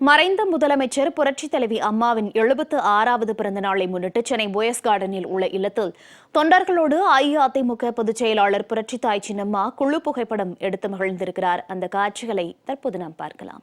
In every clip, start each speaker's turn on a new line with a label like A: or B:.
A: மறைந்த முதலமைச்சர் புரட்சித் தலைவி அம்மாவின் எழுபத்து ஆறாவது பிறந்த நாளை முன்னிட்டு சென்னை போயஸ் கார்டனில் உள்ள இல்லத்தில் தொண்டர்களோடு அஇஅதிமுக பொதுச் செயலாளர் புரட்சித்தாய் சின்னம்மா குழு புகைப்படம் எடுத்து மகிழ்ந்திருக்கிறார். அந்த காட்சிகளை தற்போது நாம் பார்க்கலாம்.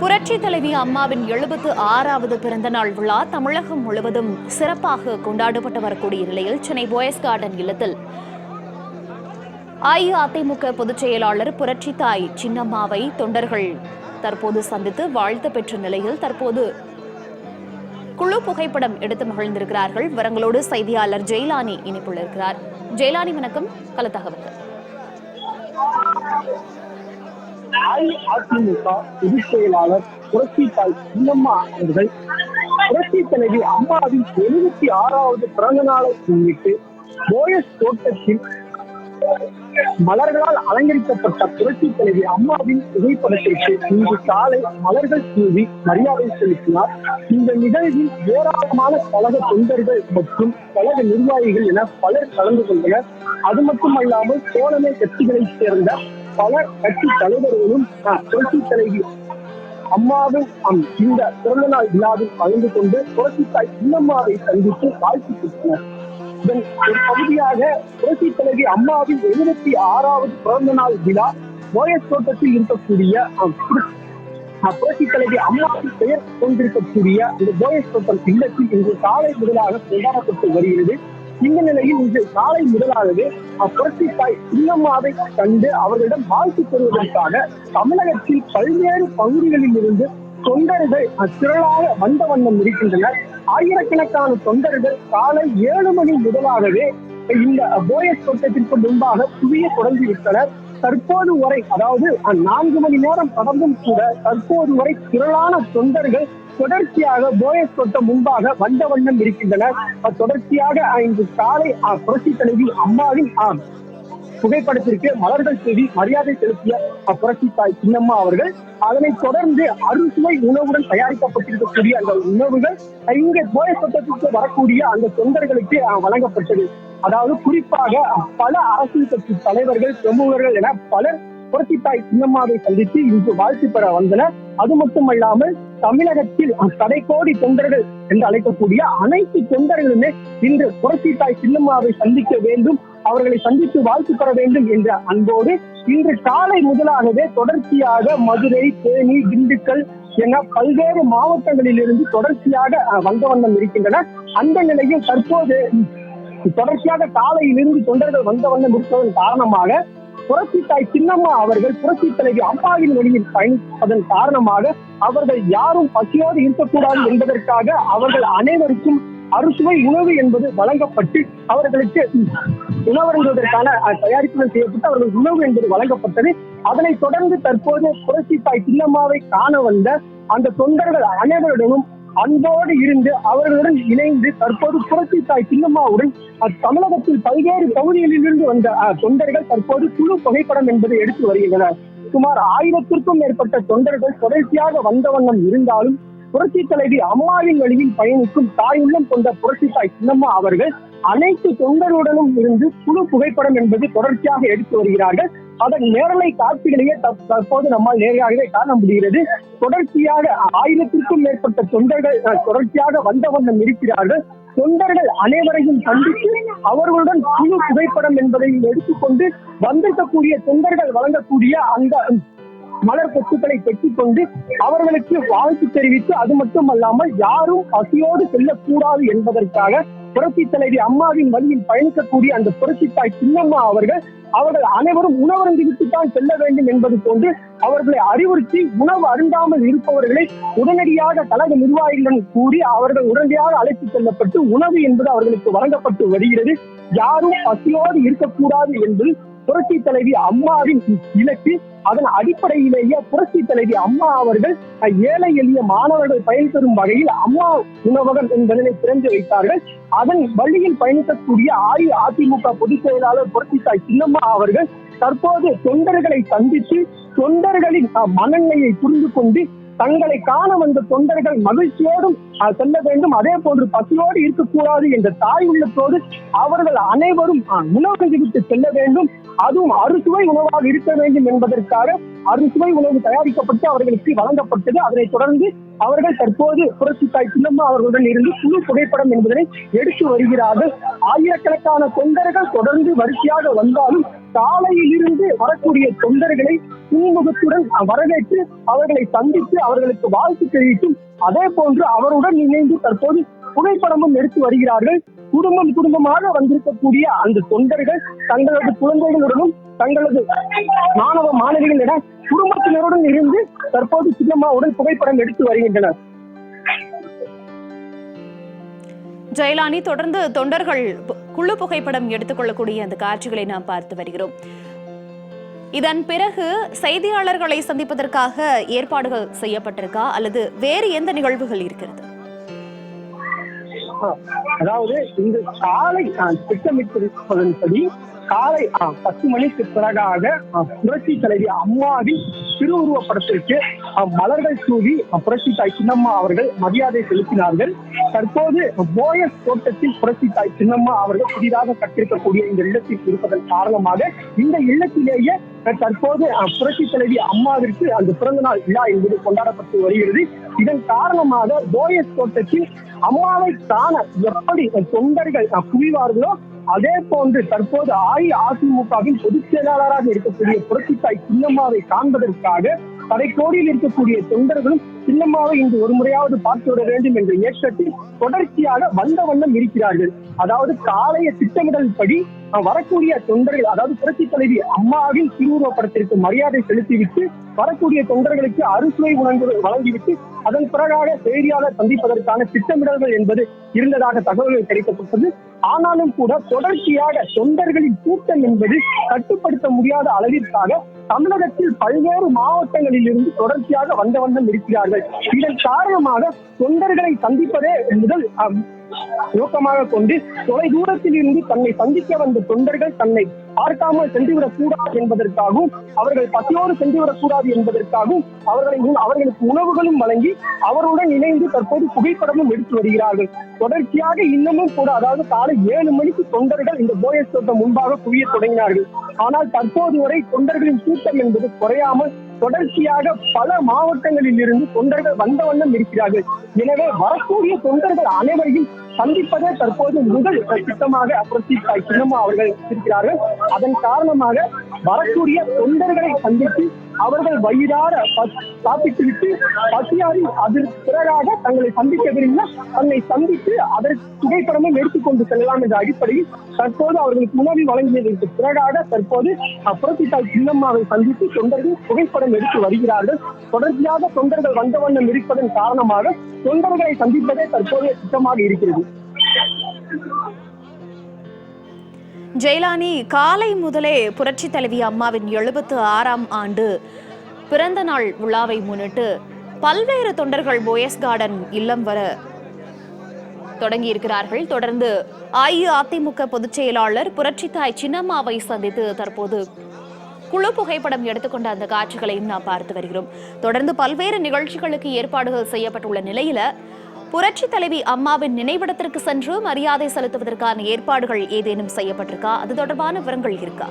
A: புரட்சி தலைவி அம்மாவின் எழுபத்து ஆறாவது பிறந்தநாள் விழா தமிழகம் முழுவதும் சிறப்பாக கொண்டாடப்பட்டு வரக்கூடிய நிலையில் சென்னை போயஸ் கார்டன் இல்லத்தில் அஇஅதிமுக பொதுச் செயலாளர் புரட்சித்தாய் சின்னம்மாவை தொண்டர்கள் தற்போது சந்தித்து வாழ்த்து பெற்ற நிலையில் தற்போது குழு புகைப்படம் எடுத்து மகிழ்ந்திருக்கிறார்கள். விவரங்களோடு செய்தியாளர் ஜெயலானி இணைப்புள்ள இருக்கிறார். ஜெயலானி வணக்கம். கல தகவல்கள்
B: அஇஅதிமுக பொதுச் செயலாளர் புரட்சி தாய் சின்னம்மா அவர்கள் புரட்சி தலைவி அம்மாவின் எழுபத்தி ஆறாவது பிறந்த நாளை முன்னிட்டு போயஸ் தோட்டத்தில் மலர்களால் அலங்கரிக்கப்பட்ட புரட்சி தலைவி அம்மாவின் புகைப்படத்திற்கு இன்று காலை மலர்கள் தூவி மரியாதை செலுத்தினார். இந்த நிகழ்வில் ஏராளமான கழக தொண்டர்கள் மற்றும் கழக நிர்வாகிகள் என பலர் கலந்து கொண்டனர். அது மட்டுமல்லாமல் சோழமை கட்சிகளைச் சேர்ந்த பல கட்சி தலைவர்களும் புரட்சி தலைவி அம்மாவின் இந்த பிறந்த நாள் விழாவில் கலந்து கொண்டு புரட்சி தாய் சின்னம்மாவை சந்தித்து வாழ்த்து பெற்றனர். இதன் ஒரு பகுதியாக புரட்சி தலைவி அம்மாவின் எழுபத்தி ஆறாவது பிறந்த நாள் விழா போயஸ் தோட்டத்தில் இருக்கக்கூடிய புரட்சி தலைவி அம்மாவின் பெயர் கொண்டிருக்கக்கூடிய இந்த போயஸ் தோட்டம் இல்லத்தில் இன்று காலை முதலாக கொண்டாடப்பட்டு வருகிறது. இந்த நிலையில் இன்று காலை முதலாகவே புரட்சி சின்னம்மாவை கண்டு அவர்களிடம் வாழ்த்து பெறுவதற்காக தமிழகத்தில் பல்வேறு பகுதிகளில் இருந்து தொண்டர்கள் திரளாக வந்த வண்ணம் இருக்கின்றனர். ஆயிரக்கணக்கான தொண்டர்கள் காலை ஏழு மணி முதலாகவே இந்த போயஸ் தோட்டத்திற்கு முன்பாக குவிய தொடங்கிவிட்டனர். தற்போது வரை அதாவது நான்கு மணி நேரம் கடந்தும் கூட தற்போது வரை திரளான தொண்டர்கள் தொடர்ச்சியாக போயஸ் தொட்ட முன்பாக வந்த வண்ணம் இருக்கின்றனர். தொடர்ச்சியாக இன்று காலை புரட்சி தலைவி அம்மாவின் புகைப்படத்திற்கு மலர்கள் செய்தி மரியாதை செலுத்திய அஹ், புரட்சி தாய் சின்னம்மா அவர்கள் அதனைத் தொடர்ந்து அறுசுவை உணவுடன் தயாரிக்கப்பட்டிருக்கக்கூடிய அந்த உணவுகள் இங்கே போயஸ் வரக்கூடிய அந்த தொண்டர்களுக்கு வழங்கப்பட்டது. அதாவது குறிப்பாக பல அரசியல் கட்சி தலைவர்கள் பிரமுகர்கள் என பலர் புரட்சி தாய் சின்னம்மாவை சந்தித்து இன்று வாழ்த்து பெற வந்தனர். அது மட்டுமல்லாமல் தமிழகத்தில் கடைக்கோடி தொண்டர்கள் என்று அழைக்கக்கூடிய அனைத்து தொண்டர்களுமே இன்று புரட்சி தாய் சின்னம்மாவை சந்திக்க வேண்டும் அவர்களை சந்தித்து வாழ்த்து பெற வேண்டும் என்ற அன்போடு இன்று காலை முதலாகவே தொடர்ச்சியாக மதுரை தேனி திண்டுக்கல் என பல்வேறு மாவட்டங்களில் இருந்து தொடர்ச்சியாக வந்த வண்ணம் இருக்கின்றன. அந்த நிலையில் தற்போது தொடர்ச்சியாக காலையிலிருந்து தொண்டர்கள் வந்த வண்ணம் இருப்பதன் காரணமாக புரட்சி தாய் சின்னம்மா அவர்கள் புரட்சி தலைவி அம்மாவின் வழியில் பயணிப்பதன் காரணமாக அவர்கள் யாரும் பசியோடு இருக்கக்கூடாது என்பதற்காக அவர்கள் அனைவருக்கும் அறுசுவை உணவு என்பது வழங்கப்பட்டு அவர்களுக்கு உணவருந்துவதற்கான தயாரிப்புகள் செய்யப்பட்டு அவர்கள் உணவு என்பது வழங்கப்பட்டது. அதனைத் தொடர்ந்து தற்போது புரட்சி தாய் சின்னம்மாவை காண வந்த அந்த தொண்டர்கள் அனைவருடனும் அன்போடு இருந்து அவர்களுடன் இணைந்து தற்போது புரட்சி தாய் சின்னம்மாவுடன் தமிழகத்தில் பல்வேறு பகுதிகளில் இருந்து வந்த தொண்டர்கள் தற்போது குழு புகைப்படம் என்பதை எடுத்து வருகின்றனர். சுமார் ஆயிரத்திற்கும் மேற்பட்ட தொண்டர்கள் தொடர்ச்சியாக வந்த வண்ணம் இருந்தாலும் புரட்சி தலைவி அம்மாவின் வழியில் பயணிக்கும் தாயுள்ளம் கொண்ட புரட்சி தாய் சின்னம்மா அவர்கள் அனைத்து தொண்டருடனும் இருந்து குழு புகைப்படம் என்பது தொடர்ச்சியாக எடுத்து வருகிறார்கள். அதன் நேரலை காட்சிகளையே தற்- தற்போது நம்மால் நேரடியாகவே காண முடிகிறது. தொடர்ச்சியாக ஆயிரத்திற்கும் மேற்பட்ட தொண்டர்கள் அஹ், தொடர்ச்சியாக வந்த வண்ணம் இருக்கிறார்கள். தொண்டர்கள் அனைவரையும் சந்தித்து அவர்களுடன் குழு புகைப்படம் என்பதை எடுத்துக்கொண்டு வந்திருக்கக்கூடிய தொண்டர்கள் வழங்கக்கூடிய அந்த மலர் கொத்துக்களை பெற்றுக்கொண்டு அவர்களுக்கு வாழ்த்து தெரிவித்து அது மட்டுமல்லாமல் யாரும் பசியோடு செல்லக்கூடாது என்பதற்காக புரட்சி தலைவி அம்மாவின் வழியில் பயணிக்கக்கூடிய அந்த புரட்சி தாய் சின்னம்மா அவர்கள் அவர்கள் அனைவரும் உணவருந்தி விட்டுத்தான் செல்ல வேண்டும் என்பது போன்று அவர்களை அறிவுறுத்தி உணவு அருந்தாமல் இருப்பவர்களை உடனடியாக கழக நிர்வாகிகளுடன் கூறி அவர்கள் உடனடியாக அழைத்து செல்லப்பட்டு உணவு என்பது அவர்களுக்கு வழங்கப்பட்டு வருகிறது. யாரும் பசியோடு இருக்கக்கூடாது என்பது புரட்சி தலைவி அம்மாவின் இலக்கு. அதன் அடிப்படையிலேயே புரட்சி தலைவி அம்மா அவர்கள் ஏழை எளிய மாணவர்கள் பயன்பெறும் வகையில் அம்மா உணவகம் என்பதனை திறந்து வைத்தார்கள். அதன் வழியில் பயணிக்கக்கூடிய அஇஅதிமுக பொதுச் செயலாளர் புரட்சி தாய் சின்னம்மா அவர்கள் தற்போது தொண்டர்களை சந்தித்து தொண்டர்களின் மனநிலையை புரிந்து கொண்டு தங்களை காண வந்த தொண்டர்கள் மகிழ்ச்சியோடும் செல்ல வேண்டும். அதே போன்று பசியோடு இருக்கக்கூடாது என்ற தாய் உள்ளத்தோடு அவர்கள் அனைவரும் உணவு விட்டு செல்ல வேண்டும். அதுவும் அறுசுவை உணவாக இருக்க வேண்டும் என்பதற்காக அறுசுவை உணவு தயாரிக்கப்பட்டு அவர்களுக்கு வழங்கப்பட்டது. அதனைத் தொடர்ந்து அவர்கள் தற்போது புரட்சி தாய் சின்னம்மா அவர்களுடன் இருந்து குழு புகைப்படம் என்பதனை எடுத்து வருகிறார்கள். ஆயிரக்கணக்கான தொண்டர்கள் தொடர்ந்து வரிசையாக வந்தாலும் சாலையில் இருந்து வரக்கூடிய தொண்டர்களை புன்முகத்துடன் வரவேற்று அவர்களை சந்தித்து அவர்களுக்கு வாழ்த்து தெரிவித்தும் அதே போன்று அவருடன் இணைந்து தற்போது புகைப்படமும் எடுத்து வருகிறார்கள். குடும்பம் குடும்பமாக வந்திருக்கக்கூடிய அந்த தொண்டர்கள் தங்களது குழந்தைகளுடனும் தங்களது மாணவ மாணவிகளிடம் குடும்பத்தினருடன் இருந்து தற்போது சின்னம்மாவுடன் புகைப்படம் எடுத்து வருகின்றனர்.
A: ஜெயலானி தொடர்ந்து தொண்டர்கள் குழு புகைப்படம் எடுத்துக்கொள்ளக்கூடிய அந்த காட்சிகளை நாம் பார்த்து வருகிறோம். இதன் பிறகு செய்தியாளர்களை சந்திப்பதற்காக ஏற்பாடுகள் செய்யப்பட்டிருக்கா? அல்லது வேறு எந்த நிகழ்வுகள் இருக்கிறது?
B: அதாவது இந்த காலை ஆஹ், திட்டமிட்டிருப்பதன்படி காலை பத்து மணிக்கு பிறகாக புரட்சி தலைவி அம்மாவின் திருவுருவப் படத்திற்கு மலர்கள் தூவி புரட்சி தாய் சின்னம்மா அவர்கள் மரியாதை செலுத்தினார்கள். தற்போது போயஸ் தோட்டத்தில் புரட்சி தாய் சின்னம்மா அவர்கள் புதிதாக கட்டிருக்கக்கூடிய இந்த இல்லத்தில் இருப்பதன் காரணமாக இந்த இல்லத்திலேயே தற்போது அஹ், புரட்சி தலைவி அம்மாவிற்கு அந்த பிறந்த நாள் விழா என்பது கொண்டாடப்பட்டு வருகிறது. இதன் காரணமாக போயஸ் தோட்டத்தில் அம்மாவை காண எப்படி தொண்டர்கள் புரிவார்களோ குவிவார்களோ அதே போன்று தற்போது அஇஅதிமுகவின் பொதுச் செயலாளராக இருக்கக்கூடிய புரட்சித்தாய் சின்னம்மாவை காண்பதற்காக கடைக்கோடியில் இருக்கக்கூடிய தொண்டர்களும் சின்னம்மாவை இன்று ஒரு முறையாவது பார்த்து விட வேண்டும் என்ற இயக்கத்தில் தொடர்ச்சியாக வந்த வண்ணம் இருக்கிறார்கள். அதாவது காலைய திட்டமிடல் படி வரக்கூடிய தொண்டர்கள் அதாவது புரட்சி தலைவி அம்மாவின் திருவுருவப்படத்திற்கு மரியாதை செலுத்திவிட்டு வரக்கூடிய தொண்டர்களுக்கு அறுசுவை உணவுகள் வழங்கிவிட்டு அதன் பிறகாக செய்தியாளர் சந்திப்பதற்கான திட்டமிடல்கள் என்பது இருந்ததாக தகவல்கள் கிடைக்கப்பட்டது ஆனாலும் கூட தொடர்ச்சியாக தொண்டர்களின் கூட்டம் என்பது கட்டுப்படுத்த முடியாத அளவிற்காக தமிழகத்தில் பல்வேறு மாவட்டங்களில் இருந்து தொடர்ச்சியாக வந்த வண்ணம் இருக்கிறார்கள். இதன் காரணமாக தொண்டர்களை சந்திப்பதே முதல் அஹ், நோக்கமாக கொண்டு தொலை தூரத்தில் இருந்து தன்னை சந்திக்க வந்த தொண்டர்கள் தன்னை பார்க்காமல் சென்றுவிடக் கூடாது என்பதற்காகவும் அவர்கள் பசியோடு சென்றுவிடக் கூடாது என்பதற்காகவும் அவர்களை அவர்களுக்கு உணவுகளும் வழங்கி அவருடன் இணைந்து தற்போது புகைப்படமும் எடுத்து வருகிறார்கள். தொடர்ச்சியாக இன்னமும் கூட அதாவது காலை ஏழு மணிக்கு தொண்டர்கள் இந்த போயஸ் தோட்டம் முன்பாக குவிய தொடங்கினார்கள். ஆனால் தற்போது வரை தொண்டர்களின் கூட்டம் என்பது குறையாமல் தொடர்ச்சியாக பல மாவட்டங்களில் இருந்து தொண்டர்கள் வந்த வண்ணம் இருக்கிறார்கள். எனவே வரக்கூடிய தொண்டர்கள் அனைவரையும் சந்திப்பதே தற்போது முதல் திட்டமாக புரட்சி சின்னம்மா அவர்கள் இருக்கிறார்கள் அதன் காரணமாக வரக்கூடிய தொண்டர்களை சந்தித்து அவர்கள் வயிறார ப- சாப்பிட்டுவிட்டு பசியாரி அதற்கு பிறகாக தங்களை சந்திக்க விரும்பினால் தன்னை சந்தித்து அதற்கு புகைப்படமும் எடுத்துக்கொண்டு செல்லலாம் என்ற அடிப்படையில் தற்போது அவர்களுக்கு உணவு வழங்கியதற்கு பிறகாக தற்போது அஹ், சின்னம்மாவை சந்தித்து தொண்டர்கள் புகைப்படம் எடுத்து வருகிறார்கள். தொடர்ச்சியாக தொண்டர்கள் வந்த வண்ணம் இருப்பதன் காரணமாக தொண்டர்களை சந்திப்பதே தற்போதைய திட்டமாக இருக்கிறது.
A: ஜெயலானி காலை முதலே புரட்சி தலைவி அம்மாவின் எழுபத்து ஆறாம் ஆண்டு பிறந்த நாள் விழாவை முன்னிட்டு பல்வேறு தொண்டர்கள் போயஸ் கார்டன் இல்லம் வர தொடங்கி இருக்கிறார்கள் தொடர்ந்து அஇஅதிமுக பொதுச் செயலாளர் புரட்சித்தாய் சின்னம்மாவை சந்தித்து தற்போது குழு புகைப்படம் எடுத்துக்கொண்ட அந்த காட்சிகளையும் நாம் பார்த்து வருகிறோம். தொடர்ந்து பல்வேறு நிகழ்ச்சிகளுக்கு ஏற்பாடுகள் செய்யப்பட்டுள்ள நிலையில புரட்சி தலைவி அம்மாவின் நினைவிடத்திற்கு சென்று மரியாதை செலுத்துவதற்கான ஏற்பாடுகள் ஏதேனும் செய்யப்பட்டிருக்கா? அது தொடர்பான விவரங்கள் இருக்கா?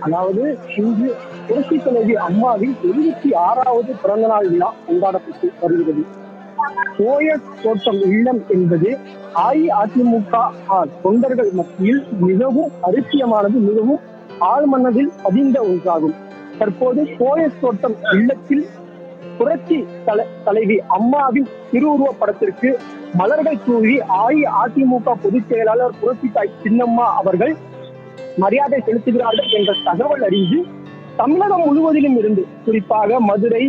B: அதாவது இன்று புரட்சி தலைவி அம்மாவின் எழுபத்தி ஆறாவது பிறந்தநாள் விழா கொண்டாடப்பட்டு வருகிறது. ஓஎஸ் தோட்டம் இல்லம் என்பது அஇஅதிமுக தொண்டர்கள் மத்தியில் மிகவும் அரிசியமானது மிகவும் ஆழ்மனதில் பதிந்த ஒன்றாகும். தற்போது கோயஸ் தோட்டம் இல்லத்தில் புரட்சி தலைவி அம்மாவின் திருவுருவ படத்திற்கு மலர்கள் தூவி அஇஅதிமுக பொதுச் செயலாளர் புரட்சி தாய் சின்னம்மா அவர்கள் மரியாதை செலுத்துகிறார்கள் என்ற தகவல் அறிந்து தமிழகம் முழுவதிலும் இருந்து குறிப்பாக மதுரை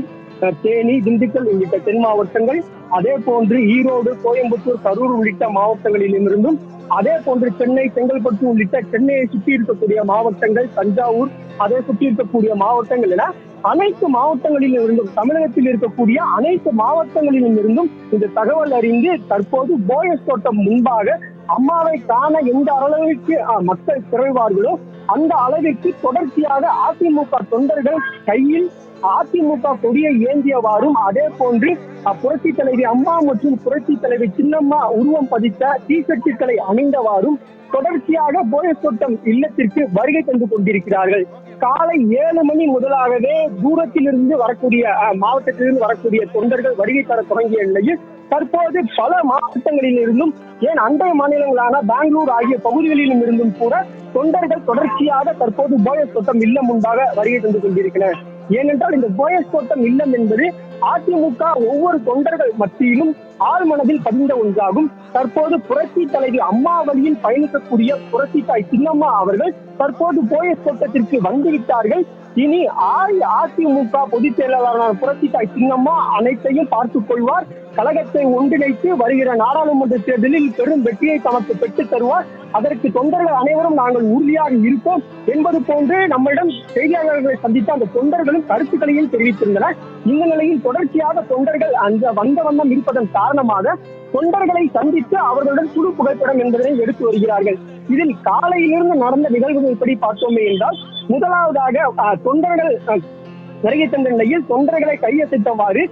B: தேனி திண்டுக்கல் உள்ளிட்ட தென் மாவட்டங்கள் அதே போன்று ஈரோடு கோயம்புத்தூர் கரூர் உள்ளிட்ட மாவட்டங்களிலும் இருந்தும் அதே போன்று சென்னை செங்கல்பட்டு உள்ளிட்ட சென்னையை சுற்றி இருக்கக்கூடிய மாவட்டங்கள் தஞ்சாவூர் அதை சுற்றி இருக்கக்கூடிய மாவட்டங்கள் என அனைத்து மாவட்டங்களிலும் இருந்தும் தமிழகத்தில் இருக்கக்கூடிய அனைத்து மாவட்டங்களிலும் இருந்தும் இந்த தகவல் அறிந்து தற்போது போயஸ் தோட்டம் முன்பாக அம்மாவை காண எந்த அளவிற்கு மக்கள் திரள்வார்களோ அந்த அளவிற்கு தொடர்ச்சியாக அதிமுக தொண்டர்கள் கையில் அதிமுக கொடியை ஏந்தியவாறும் அதே போன்று புரட்சி தலைவி அம்மா மற்றும் புரட்சி தலைவி சின்னம்மா உருவம் பதித்த டி ஷர்ட்டுகளை அணிந்தவாறும் தொடர்ச்சியாக போயஸ் தோட்டம் இல்லத்திற்கு வருகை தந்து கொண்டிருக்கிறார்கள். காலை ஏழு மணி முதலாகவே தூரத்திலிருந்து வரக்கூடிய மாவட்டத்திலிருந்து வரக்கூடிய தொண்டர்கள் வருகை தர தொடங்கிய நிலையில் தற்போது பல மாவட்டங்களில் இருந்தும் ஏன் அண்டை மாநிலங்களான பெங்களூர் ஆகிய பகுதிகளிலும் இருந்தும் கூட தொண்டர்கள் தொடர்ச்சியாக தற்போது போயஸ் தோட்டம் இல்லம் முன்பாக வருகை தந்து கொண்டிருக்கிறனர் ஏனென்றால் இந்த போயஸ் தோட்டம் இல்லம் என்பது அதிமுக ஒவ்வொரு தொண்டர்கள் மத்தியிலும் ஆள் மனதில் பதிந்த ஒன்றாகும். தற்போது புரட்சி தலைவி அம்மா வழியில் பயணிக்கக்கூடிய புரட்சி தாய் சின்னம்மா அவர்கள் தற்போது போயஸ் கூட்டத்திற்கு வந்துவிட்டார்கள். இனி அஇஅதிமுக பொதுச் செயலாளரான புரட்சித்தாய் சின்னம்மா அனைத்தையும் பார்த்துக் கொள்வார். கழகத்தை ஒன்றிணைத்து வருகிற நாடாளுமன்ற தேர்தலில் பெரும் வெற்றியை தமக்கு பெற்றுத் தருவார். அதற்கு தொண்டர்கள் அனைவரும் நாங்கள் உறுதியாக இருப்போம் என்பது போன்று நம்மிடம் செய்தியாளர்களை சந்தித்த அந்த தொண்டர்களும் கருத்துக்களையும் தெரிவித்திருந்தனர். இந்த நிலையில் தொடர்ச்சியாக தொண்டர்கள் அந்த வந்த வண்ணம் இருப்பதன் காரணமாக தொண்டர்களை சந்தித்து அவர்களுடன் குழு புகைப்படம் என்பதனை எடுத்து வருகிறார்கள். இதில் காலையிலிருந்து நடந்த நிகழ்வுகள் எப்படி பார்த்தோமே என்றால் முதலாவதாக தொண்டர்கள் அஹ், வருகை தந்த நிலையில் தொண்டர்களை கையசைத்தவாறு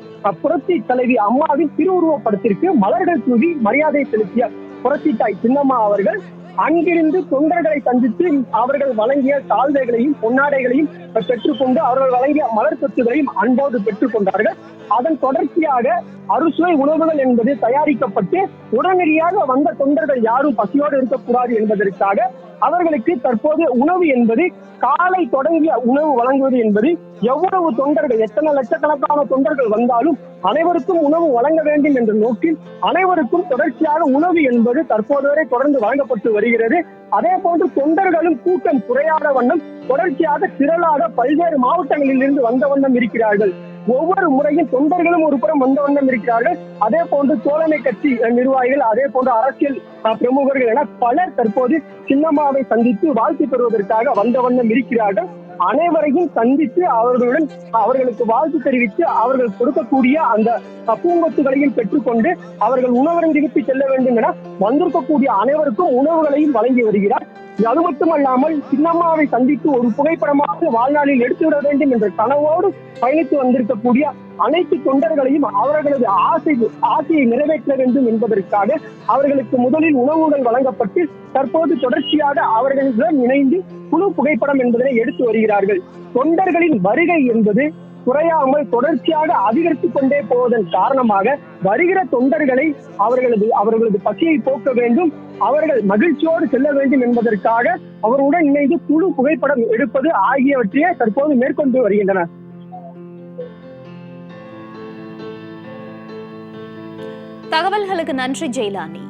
B: புரட்சி தலைவி அம்மாவின் திருவுருவப்படத்திற்கு மலர்கள் தூவி மரியாதை செலுத்திய புரட்சி தாய் சின்னம்மா அவர்கள் அங்கிருந்து தொண்டர்களை சந்தித்து அவர்கள் வழங்கிய சால்வைகளையும் பொன்னாடைகளையும் பெற்றுக்கொண்டு அவர்கள் வழங்கிய மலர் சொத்துகளையும் அன்போடு பெற்றுக்கொண்டார்கள். அதன் தொடர்ச்சியாக அறுசுவை உணவுகள் என்பது தயாரிக்கப்பட்டு உடனடியாக வந்த தொண்டர்கள் யாரும் பசியோடு இருக்கக்கூடாது என்பதற்காக அவர்களுக்கு தற்போது உணவு என்பது காலை தொடங்கிய உணவு வழங்குவது என்பது எவ்வளவு தொண்டர்கள் எத்தனை லட்சக்கணக்கான தொண்டர்கள் வந்தாலும் அனைவருக்கும் உணவு வழங்க வேண்டும் என்ற நோக்கில் அனைவருக்கும் தொடர்ச்சியாக உணவு என்பது தற்போது வரை தொடர்ந்து வழங்கப்பட்டு வருகிறது. அதே போன்று தொண்டர்களும் கூட்டம் குறையாத வண்ணம் தொடர்ச்சியாக திரளாக பல்வேறு மாவட்டங்களில் இருந்து வந்த வண்ணம் இருக்கிறார்கள். ஒவ்வொரு முறையும் தொண்டர்களும் ஒரு புறம் வந்த வண்ணம் இருக்கிறார்கள். அதே போன்று தோழமை கட்சி நிர்வாகிகள் அதே போன்று அரசியல் பிரமுகர்கள் என பலர் தற்போது சின்னம்மாவை சந்தித்து வாழ்த்து பெறுவதற்காக வந்த வண்ணம் இருக்கிறார்கள். அனைவரையும் சந்தித்து அவர்களுடன் அவர்களுக்கு வாழ்த்து தெரிவித்து அவர்கள் கொடுக்கக்கூடிய அந்த பூங்கொத்துகளையும் பெற்றுக்கொண்டு அவர்கள் உணவரங்கிற்கு செல்ல வேண்டும் என வந்திருக்கக்கூடிய அனைவருக்கும் உணவுகளையும் வழங்கி வருகிறார். அது மட்டுமல்லாமல் சின்னம்மாவை சந்தித்து ஒரு புகைப்படமாக வாழ்நாளில் எடுத்துவிட வேண்டும் என்ற கனவோடு பயணித்து வந்திருக்கக்கூடிய அனைத்து தொண்டர்களையும் அவர்களது ஆசை ஆசையை நிறைவேற்ற வேண்டும் என்பதற்காக அவர்களுக்கு முதலில் உணவுகள் வழங்கப்பட்டு தற்போது தொடர்ச்சியாக அவர்களுடன் இணைந்து குழு புகைப்படம் என்பதனை எடுத்து வருகிறார்கள். தொண்டர்களின் வருகை என்பது குறையாமல் தொடர்ச்சியாக அதிகரித்துக் கொண்டே போவதன் காரணமாக வருகிற தொண்டர்களை அவர்களது அவர்களது பசியை போக்க வேண்டும். அவர்கள் மகிழ்ச்சியோடு செல்ல வேண்டும் என்பதற்காக அவருடன் இணைந்து குழு புகைப்படம் எடுப்பது ஆகியவற்றையே தற்போது மேற்கொண்டு வருகின்றனர்.
A: தகவல்களுக்கு நன்றி ஜெயலானி.